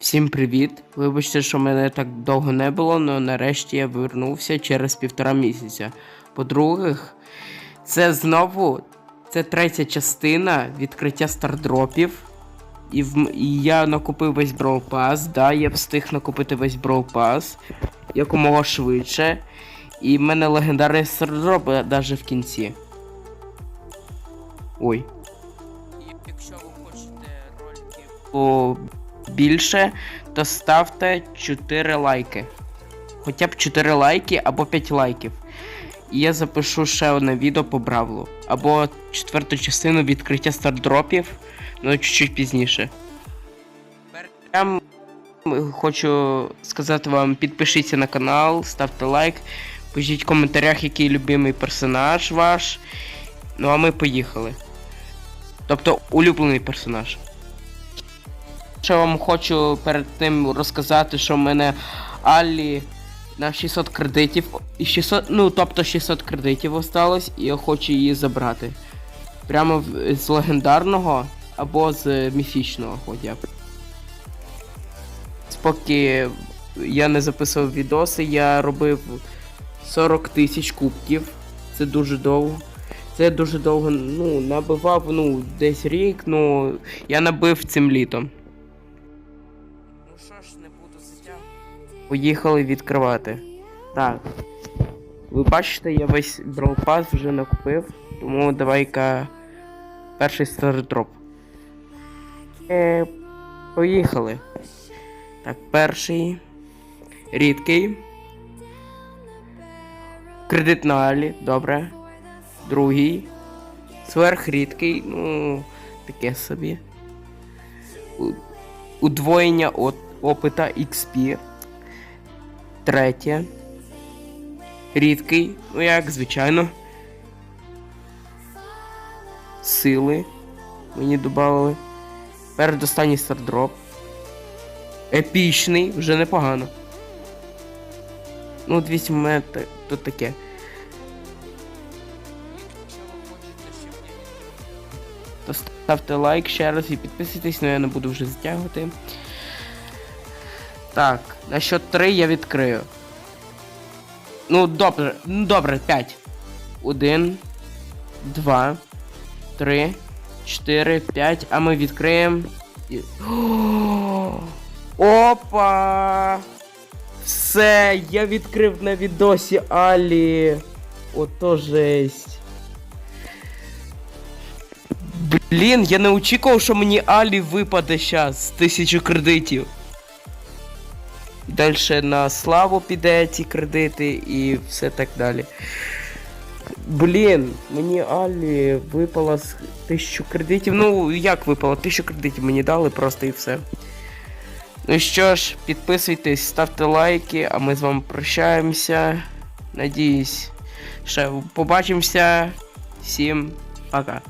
Всім привіт! Вибачте, що мене так довго не було, але нарешті я повернувся через півтора місяця. По-друге, це знову це третя частина відкриття стардропів. І, в, і я накупив весь Brawl Pass, да, я встиг накупити весь Brawl Pass якомога швидше. І в мене легендарний стардроп навіть в кінці. Ой. Якщо ви хочете роликів більше, то ставте 4 лайки. Хоча б 4 лайки або 5 лайків. І я запишу ще одне відео по Бравлу. Або четверту частину відкриття стардропів, ну чуть-чуть пізніше. Прям хочу сказати вам, підпишіться на канал, ставте лайк, пишіть в коментарях, який любимий персонаж ваш. Ну а ми поїхали. Тобто улюблений персонаж. Ще вам хочу перед тим розказати, що в мене Аллі на 600 кредитів. І 600, ну, тобто 600 кредитів осталось, і я хочу її забрати. Прямо з легендарного або з міфічного хоча б. Поки я не записував відоси, я робив 40 тисяч кубків. Це дуже довго. Це дуже довго ну, набивав, ну, десь рік, ну я набив цим літом. Що ж, не буду затягувати. Поїхали відкривати. Так. Ви бачите, я весь Pass вже накупив, тому давай-ка перший стардроп. Е, поїхали. Так, перший. Рідкий. Кредит на Алі, добре. Другий. Сверхрідкий, ну, таке собі. Удвоєння от, опита XP. Третє. Рідкий, ну як, звичайно. Сили. Мені додали. Передостанній стардроп. Епічний, вже непогано. Ну, 200 моментів, то таке. То ставте лайк ще раз і підписуйтесь, але я не буду вже затягувати. Так, на счет 3 я відкрию. Ну, добре, ну добре, 5. 1, 2, 3, 4, 5, а ми відкриємо. Опа! Все, я відкрив на відосі Алі. Ото жесть. Блін, я не очікував, що мені Алі випаде щас з тисячу кредитів. Далі на славу піде ці кредити і все так далі. Блін, мені Алі випала з тисячу кредитів. Ну, як випало? Тисячу кредитів мені дали просто і все. Ну що ж, підписуйтесь, ставте лайки, а ми з вами прощаємося. Надіюсь, ще побачимося. Всім пока.